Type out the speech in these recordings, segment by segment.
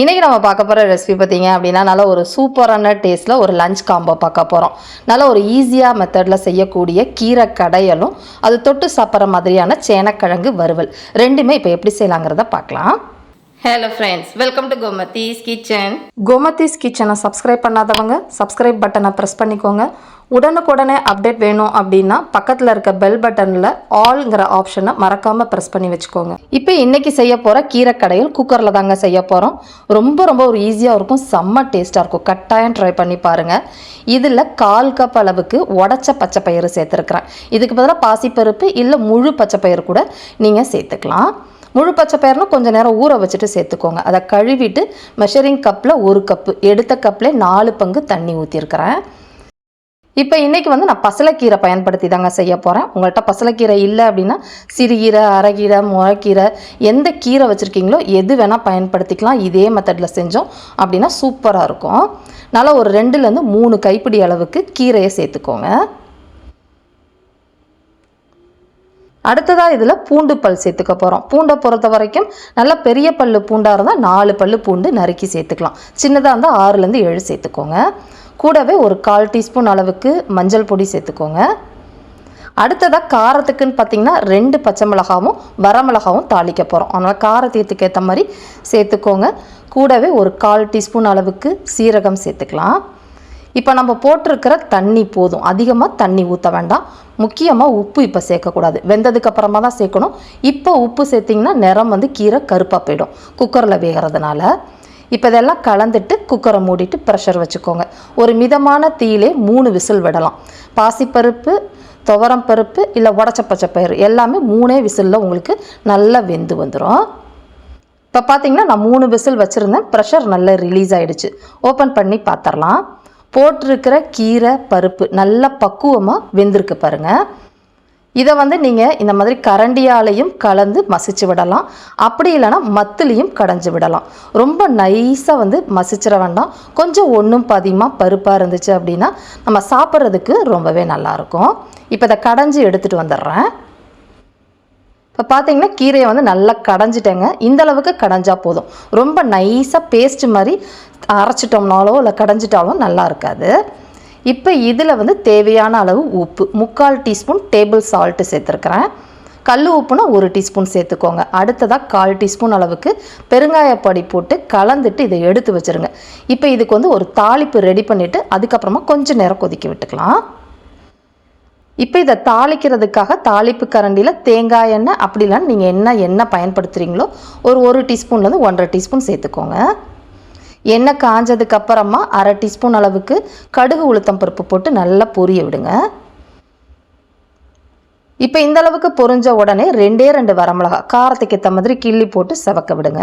இன்றைக்கி நம்ம பார்க்க போகிற ரெசிபி பார்த்தீங்க அப்படின்னா நல்ல ஒரு சூப்பரான டேஸ்ட்டில் ஒரு லஞ்ச் காம்போ பார்க்க போகிறோம் நல்ல ஒரு ஈஸியாக மெத்தடில் செய்யக்கூடிய கீரை கடையலும் அது தொட்டு சாப்பிட்ற மாதிரியான சேனக்கிழங்கு வறுவல். ரெண்டுமே இப்போ எப்படி செய்யலாங்கிறத பார்க்கலாம். Hello friends welcome to Gomathi's kitchen Gomathi's கிச்சனை சப்ஸ்கிரைப் பண்ணாதவங்க சப்ஸ்கிரைப் பட்டனை ப்ரெஸ் பண்ணிக்கோங்க. உடனுக்குடனே அப்டேட் வேணும் அப்படின்னா பக்கத்தில் இருக்க பெல் பட்டனில் ஆல்ங்கிற ஆப்ஷனை மறக்காமல் ப்ரெஸ் பண்ணி வச்சுக்கோங்க. இப்போ இன்றைக்கி செய்ய போகிற கீரைக்கடையில் குக்கரில் தாங்க செய்ய போகிறோம் ரொம்ப ரொம்ப ஒரு ஈஸியாக இருக்கும். செம்ம டேஸ்ட்டாக இருக்கும். கட்டாயம் ட்ரை பண்ணி பாருங்கள் இதில் கால் கப் அளவுக்கு உடச்ச பச்சை பயிறு சேர்த்துருக்குறேன். இதுக்கு பதிலாக பாசிப்பருப்பு இல்லை முழு பச்சை பயிறு கூட நீங்கள் சேர்த்துக்கலாம். முழு பச்சை பயிர்னா கொஞ்சம் நேரம் ஊற வச்சுட்டு சேர்த்துக்கோங்க. அதை கழுவிட்டு மெஷரிங் கப்பில் ஒரு கப்பு எடுத்த கப்பில் நாலு பங்கு தண்ணி ஊற்றிருக்கிறேன் இப்போ இன்றைக்கி வந்து நான் பசலைக்கீரை பயன்படுத்தி தாங்க செய்ய போகிறேன் உங்கள்கிட்ட பசலைக்கீரை இல்லை அப்படின்னா சிறுகீரை அரைக்கீரை முளைக்கீரை எந்த கீரை வச்சுருக்கீங்களோ எது வேணால் பயன்படுத்திக்கலாம். இதே மெத்தடில் செஞ்சோம் அப்படின்னா சூப்பராக இருக்கும். நல்லா ஒரு ரெண்டுலேருந்து மூணு கைப்பிடி அளவுக்கு கீரையை சேர்த்துக்கோங்க. அடுத்ததாக இதில் பூண்டு பல் சேர்த்துக்க போகிறோம் பூண்டை பொறுத்த வரைக்கும் நல்ல பெரிய பல்லு பூண்டாக இருந்தால் நாலு பல் பூண்டு நறுக்கி சேர்த்துக்கலாம். சின்னதாக இருந்தால் ஆறுலேருந்து ஏழு சேர்த்துக்கோங்க. கூடவே ஒரு கால் டீஸ்பூன் அளவுக்கு மஞ்சள் பொடி சேர்த்துக்கோங்க. அடுத்ததாக காரத்துக்குன்னு பார்த்தீங்கன்னா ரெண்டு பச்சை மிளகாவும் வரமிளகாவும் தாளிக்க போகிறோம் அதனால் காரத்தீத்துக்கு ஏற்ற மாதிரி சேர்த்துக்கோங்க. கூடவே ஒரு கால் டீஸ்பூன் அளவுக்கு சீரகம் சேர்த்துக்கலாம். இப்போ நம்ம போட்டிருக்கிற தண்ணி போதும். அதிகமாக தண்ணி ஊற்ற வேண்டாம். முக்கியமாக உப்பு இப்போ சேர்க்கக்கூடாது. வெந்ததுக்கு அப்புறமா தான் சேர்க்கணும். இப்போ உப்பு சேர்த்திங்கன்னா நிறம் வந்து கீரை கருப்பாக போயிடும். குக்கரில் வேகிறதுனால. இப்போ இதெல்லாம் கலந்துட்டு குக்கரை மூடிட்டு ப்ரெஷர் வச்சுக்கோங்க. ஒரு மிதமான தீயிலே மூணு விசில் விடலாம். பாசிப்பருப்பு துவரம் பருப்பு இல்லை உடச்ச பச்சை பயிறு எல்லாமே மூணே விசிலில் உங்களுக்கு நல்லா வெந்து வந்துடும் இப்போ பார்த்தீங்கன்னா நான் மூணு விசில் வச்சுருந்தேன். ப்ரெஷர் நல்லா ரிலீஸ் ஆகிடுச்சு ஓப்பன் பண்ணி பார்த்துடலாம் போட்டிருக்கிற கீரை பருப்பு நல்ல பக்குவமாக வெந்திருக்கு பாருங்கள் இதை வந்து நீங்கள் இந்த மாதிரி கரண்டியாலையும் கலந்து மசிச்சு விடலாம். அப்படி இல்லைன்னா மத்துலேயும் கடைஞ்சி விடலாம். ரொம்ப நைஸாக வந்து மசிச்சிட வேண்டாம். கொஞ்சம் ஒன்றும் பதியமாக பருப்பாக இருந்துச்சு அப்படின்னா நம்ம சாப்பிட்றதுக்கு ரொம்பவே நல்லாயிருக்கும் இப்போ இதை கடைஞ்சி எடுத்துகிட்டு வந்துடுறேன். இப்போ பார்த்தீங்கன்னா கீரையை வந்து நல்லா கடைஞ்சிட்டேங்க. இந்த அளவுக்கு கடைஞ்சால் போதும். ரொம்ப நைஸாக பேஸ்ட் மாதிரி அரைச்சிட்டோம்னாலோ இல்லை கடைஞ்சிட்டாலும் நல்லா இருக்காது. இப்போ இதில் வந்து தேவையான அளவு உப்பு. முக்கால் டீஸ்பூன் டேபிள் சால்ட்டு சேர்த்துருக்குறேன். கல் உப்புனா ஒரு டீஸ்பூன் சேர்த்துக்கோங்க. அடுத்ததாக கால் டீஸ்பூன் அளவுக்கு பெருங்காயப்பொடி போட்டு கலந்துட்டு இதை எடுத்து வச்சுருங்க. இப்போ இதுக்கு வந்து ஒரு தாளிப்பு ரெடி பண்ணிவிட்டு அதுக்கப்புறமா கொஞ்சம் நேரம் கொதிக்க விட்டுக்கலாம். இப்போ இதை தாளிக்கிறதுக்காக தாளிப்பு கரண்டியில் தேங்காய் எண்ணெய் அப்படி நீங்கள் என்ன எண்ணெய் பயன்படுத்துகிறீங்களோ ஒரு ஒரு டீஸ்பூன்லேருந்து ஒன்றரை டீஸ்பூன் சேர்த்துக்கோங்க. எண்ணெய் காஞ்சதுக்கு அப்புறமா அரை டீஸ்பூன் அளவுக்கு கடுகு உளுத்தம் பருப்பு போட்டு நல்லா பொரிய விடுங்க. இப்போ இந்த அளவுக்கு பொரிஞ்ச உடனே ரெண்டே ரெண்டு வரமிளகா காரத்துக்கு ஏற்ற மாதிரி கிள்ளி போட்டு செவக்க விடுங்க.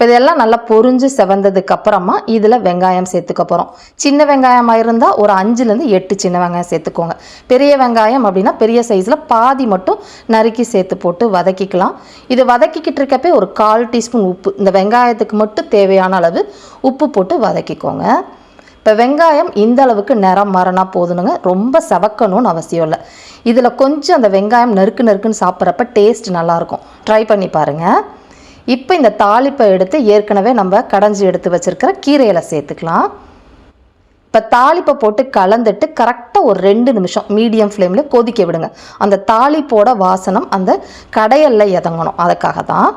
இப்போ இதெல்லாம் நல்லா பொறிஞ்சு செவந்ததுக்கு அப்புறமா இதில் வெங்காயம் சேர்த்துக்க போகிறோம் சின்ன வெங்காயமாக இருந்தால் ஒரு அஞ்சுலேருந்து எட்டு சின்ன வெங்காயம் சேர்த்துக்கோங்க. பெரிய வெங்காயம் அப்படின்னா பெரிய சைஸில் பாதி மட்டும் நறுக்கி சேர்த்து போட்டு வதக்கிக்கலாம். இது வதக்கிக்கிட்டு இருக்கப்பே ஒரு கால் டீஸ்பூன் உப்பு இந்த வெங்காயத்துக்கு மட்டும் தேவையான அளவு உப்பு போட்டு வதக்கிக்கோங்க. இப்போ வெங்காயம் இந்த அளவுக்கு நிறம் மரணா போதுனுங்க ரொம்ப செவக்கணும்னு அவசியம் இல்லை. இதில் கொஞ்சம் அந்த வெங்காயம் நறுக்கு நறுக்குன்னு சாப்பிட்றப்ப டேஸ்ட் நல்லாயிருக்கும் ட்ரை பண்ணி பாருங்கள் இப்போ இந்த தாளிப்பை எடுத்து ஏற்கனவே நம்ம கடைஞ்சி எடுத்து வச்சுருக்கிற கீரையில் சேர்த்துக்கலாம். இப்போ தாளிப்பை போட்டு கலந்துட்டு கரெக்டாக ஒரு ரெண்டு நிமிஷம் மீடியம் ஃப்ளேமில் கொதிக்க விடுங்க. அந்த தாளிப்போட வாசனம் அந்த கடையலில் இறங்கணும். அதுக்காக தான்.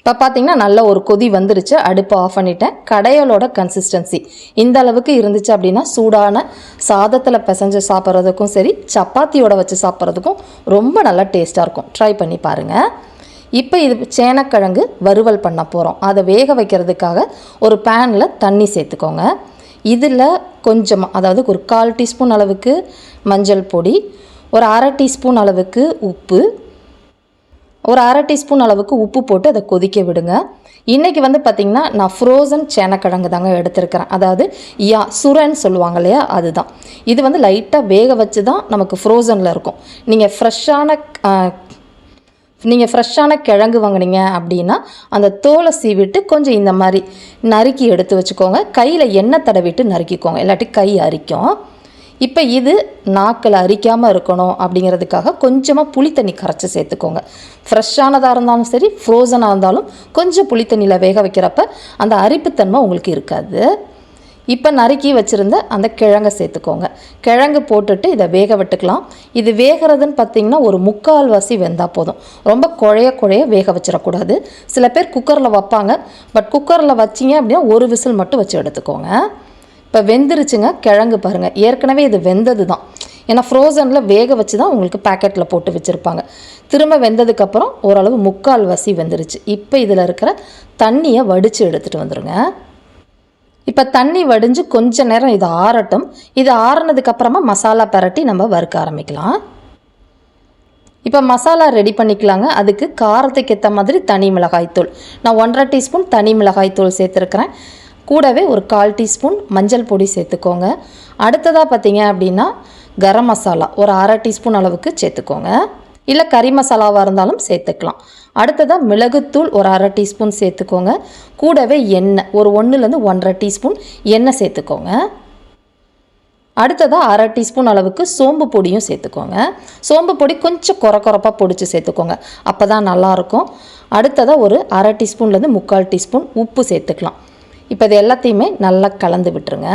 இப்போ பார்த்தீங்கன்னா நல்ல ஒரு கொதி வந்துருச்சு. அடுப்பை ஆஃப் பண்ணிட்டேன். கடையலோட கன்சிஸ்டன்சி இந்த அளவுக்கு இருந்துச்சு அப்படின்னா சூடான சாதத்தில் பிசைஞ்சு சாப்பிட்றதுக்கும் சரி சப்பாத்தியோட வச்சு சாப்பிட்றதுக்கும் ரொம்ப நல்லா டேஸ்ட்டாக இருக்கும். ட்ரை பண்ணி பாருங்கள் இப்போ இது சேனக்கிழங்கு வறுவல் பண்ண போகிறோம் அதை வேக வைக்கிறதுக்காக ஒரு பேனில் தண்ணி சேர்த்துக்கோங்க. இதில் கொஞ்சமாக அதாவது ஒரு கால் டீஸ்பூன் அளவுக்கு மஞ்சள் பொடி ஒரு அரை டீஸ்பூன் அளவுக்கு உப்பு ஒரு அரை டீஸ்பூன் அளவுக்கு உப்பு போட்டு அதை கொதிக்க விடுங்க. இன்றைக்கி வந்து பார்த்திங்கன்னா நான் ஃப்ரோசன் சேனக்கிழங்கு தாங்க எடுத்திருக்கிறேன். அதாவது யா சுரன்னு சொல்லுவாங்க இல்லையா அதுதான். இது வந்து லைட்டாக வேக வச்சு தான் நமக்கு ஃப்ரோசனில் இருக்கும். நீங்கள் ஃப்ரெஷ்ஷான நீங்கள் ஃப்ரெஷ்ஷான கிழங்கு வாங்குனீங்க அப்படின்னா அந்த தோலை சீவிட்டு கொஞ்சம் இந்த மாதிரி நறுக்கி எடுத்து வச்சுக்கோங்க. கையில் எண்ணெய் தடவிட்டு நறுக்கிக்கோங்க. இல்லாட்டி கை அரிக்கும். இப்போ இது நாக்கில் அரிக்காமல் இருக்கணும் அப்படிங்கிறதுக்காக கொஞ்சமாக புளி தண்ணி கரைச்சி சேர்த்துக்கோங்க. ஃப்ரெஷ்ஷானதாக இருந்தாலும் சரி ஃப்ரோசனாக இருந்தாலும் கொஞ்சம் புளி தண்ணியில் வேக வைக்கிறப்ப அந்த அரிப்புத்தன்மை உங்களுக்கு இருக்காது. இப்போ நறுக்கி வச்சுருந்த அந்த கிழங்கை சேர்த்துக்கோங்க. கிழங்கு போட்டுட்டு இதை வேக விட்டுக்கலாம். இது வேகிறதுன்னு பார்த்தீங்கன்னா ஒரு முக்கால்வாசி வெந்தால் போதும். ரொம்ப குழைய குழைய வேக வச்சிடக்கூடாது. சில பேர் குக்கரில் வைப்பாங்க. பட் குக்கரில் வச்சிங்க அப்படின்னா ஒரு விசில் மட்டும் வச்சு எடுத்துக்கோங்க. இப்போ வெந்துருச்சுங்க. கிழங்கு பாருங்கள் ஏற்கனவே இது வெந்தது தான் ஏன்னா ஃப்ரோசனில் வேக வச்சு தான் உங்களுக்கு பேக்கெட்டில் போட்டு வச்சுருப்பாங்க. திரும்ப வெந்ததுக்கப்புறம் ஓரளவு முக்கால் வசி வெந்துருச்சு. இப்போ இதில் இருக்கிற தண்ணியை வடித்து எடுத்துகிட்டு வந்துடுங்க இப்போ தண்ணி வடிஞ்சு கொஞ்ச நேரம் இது ஆறட்டும். இது ஆறுனதுக்கு அப்புறமா மசாலா பரட்டி நம்ம வறுக்க ஆரம்பிக்கலாம். இப்போ மசாலா ரெடி பண்ணிக்கலாங்க. அதுக்கு காரத்துக்கு ஏற்ற மாதிரி தனி மிளகாய்த்தூள். நான் ஒன்றரை டீஸ்பூன் தனி மிளகாய்த்தூள் சேர்த்துருக்குறேன். கூடவே ஒரு கால் டீஸ்பூன் மஞ்சள் பொடி சேர்த்துக்கோங்க. அடுத்ததாக பார்த்தீங்க அப்படின்னா கரம் மசாலா. ஒரு அரை டீஸ்பூன் அளவுக்கு சேர்த்துக்கோங்க. இல்லை கறி மசாலாவாக இருந்தாலும் சேர்த்துக்கலாம். அடுத்ததாக மிளகுத்தூள் ஒரு அரை டீஸ்பூன் சேர்த்துக்கோங்க. கூடவே எண்ணெய் ஒரு ஒன்றுலேருந்து ஒன்றரை டீஸ்பூன் எண்ணெய் சேர்த்துக்கோங்க. அடுத்ததாக அரை டீஸ்பூன் அளவுக்கு சோம்பு பொடியும் சேர்த்துக்கோங்க. சோம்பு பொடி கொஞ்சம் குறை குறைப்பாக பொடிச்சு சேர்த்துக்கோங்க. அப்போ தான் நல்லாயிருக்கும். அடுத்ததாக ஒரு அரை டீஸ்பூன்லேருந்து முக்கால் டீஸ்பூன் உப்பு சேர்த்துக்கலாம். இப்போ இது எல்லாத்தையுமே நல்லா கலந்து விட்டுருங்க.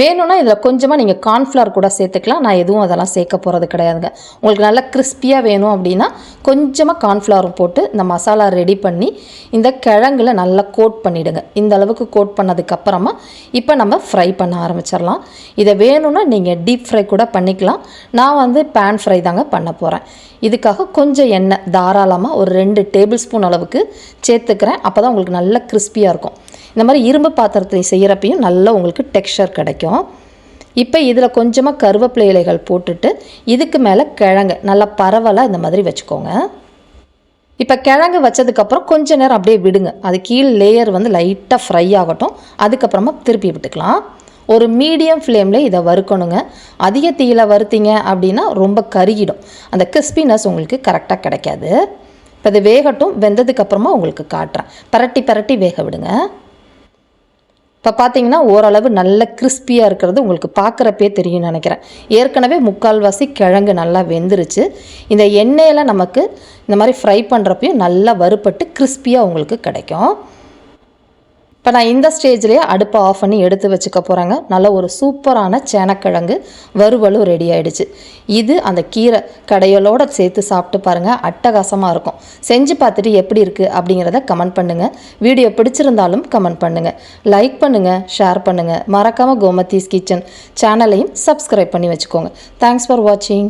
வேணும்னா இதில் கொஞ்சமாக நீங்கள் கார்ன்ஃப்ளவர் கூட சேர்த்துக்கலாம். நான் எதுவும் அதெல்லாம் சேர்க்க போகிறது கிடையாதுங்க. உங்களுக்கு நல்லா கிறிஸ்பியாக வேணும் அப்படின்னா கொஞ்சமாக கார்ன்ஃப்ளவர் போட்டு இந்த மசாலா ரெடி பண்ணி இந்த கிழங்குல நல்லா கோட் பண்ணிவிடுங்க இந்த அளவுக்கு கோட் பண்ணதுக்கப்புறமா இப்போ நம்ம ஃப்ரை பண்ண ஆரம்பிச்சிடலாம். இதை வேணும்னா நீங்கள் டீப் ஃப்ரை கூட பண்ணிக்கலாம். நான் வந்து பேன் ஃப்ரை தாங்க பண்ண போகிறேன் இதுக்காக கொஞ்சம் எண்ணெய் தாராளமாக ஒரு ரெண்டு டேபிள் ஸ்பூன் அளவுக்கு சேர்த்துக்கிறேன். அப்போ தான் உங்களுக்கு நல்லா கிறிஸ்பியாக இருக்கும். இந்த மாதிரி இரும்பு பாத்திரத்தில் செய்கிறப்பையும் நல்லா உங்களுக்கு டெக்ஸ்சர் கிடைக்கும். இப்போ இதில் கொஞ்சமாக கருவேப்பிலை இலைகள் போட்டுட்டு இதுக்கு மேலே கிழங்கு. நல்லா பரவலாக இந்த மாதிரி வச்சுக்கோங்க. இப்போ கிழங்கு வச்சதுக்கப்புறம் கொஞ்ச நேரம் அப்படியே விடுங்க. அது கீழ் லேயர் வந்து லைட்டாக ஃப்ரை ஆகட்டும். அதுக்கப்புறமா திருப்பி விட்டுக்கலாம். ஒரு மீடியம் ஃப்ளேமில் இதை வறுக்கணுங்க. அதிக தீயில் வறுத்தீங்க அப்படின்னா ரொம்ப கருகிடும். அந்த கிறிஸ்பினஸ் உங்களுக்கு கரெக்டாக கிடைக்காது. இப்போ இது வேகட்டும். வெந்ததுக்கப்புறமா உங்களுக்கு காட்டுறேன். பரட்டி பரட்டி வேக விடுங்க. இப்போ பார்த்தீங்கன்னா ஓரளவு நல்ல கிறிஸ்பியாக இருக்கிறது உங்களுக்கு பார்க்குறப்பே தெரியும்னு நினைக்கிறேன். ஏற்கனவே முக்கால்வாசி கிழங்கு நல்லா வெந்துருச்சு. இந்த எண்ணெயில் நமக்கு இந்த மாதிரி ஃப்ரை பண்ணுறப்பையும் நல்லா வறுபட்டு கிறிஸ்பியாக உங்களுக்கு கிடைக்கும். இப்போ நான் இந்த ஸ்டேஜ்லேயே அடுப்பை ஆஃப் பண்ணி எடுத்து வச்சுக்க போகிறேங்க நல்ல ஒரு சூப்பரான சேனக்கிழங்கு வறுவலும் ரெடி ஆகிடுச்சு இது அந்த கீரை கடையலோட சேர்த்து சாப்பிட்டு பாருங்கள் அட்டகாசமாக இருக்கும். செஞ்சு பார்த்துட்டு எப்படி இருக்குது அப்படிங்கிறத கமெண்ட் பண்ணுங்கள் வீடியோ பிடிச்சிருந்தாலும் கமெண்ட் பண்ணுங்கள் லைக் பண்ணுங்கள் ஷேர் பண்ணுங்கள் மறக்காமல் கோமத்தீஸ் கிச்சன் சேனலையும் சப்ஸ்கிரைப் பண்ணி வச்சுக்கோங்க. தேங்க்ஸ் ஃபார் வாட்சிங்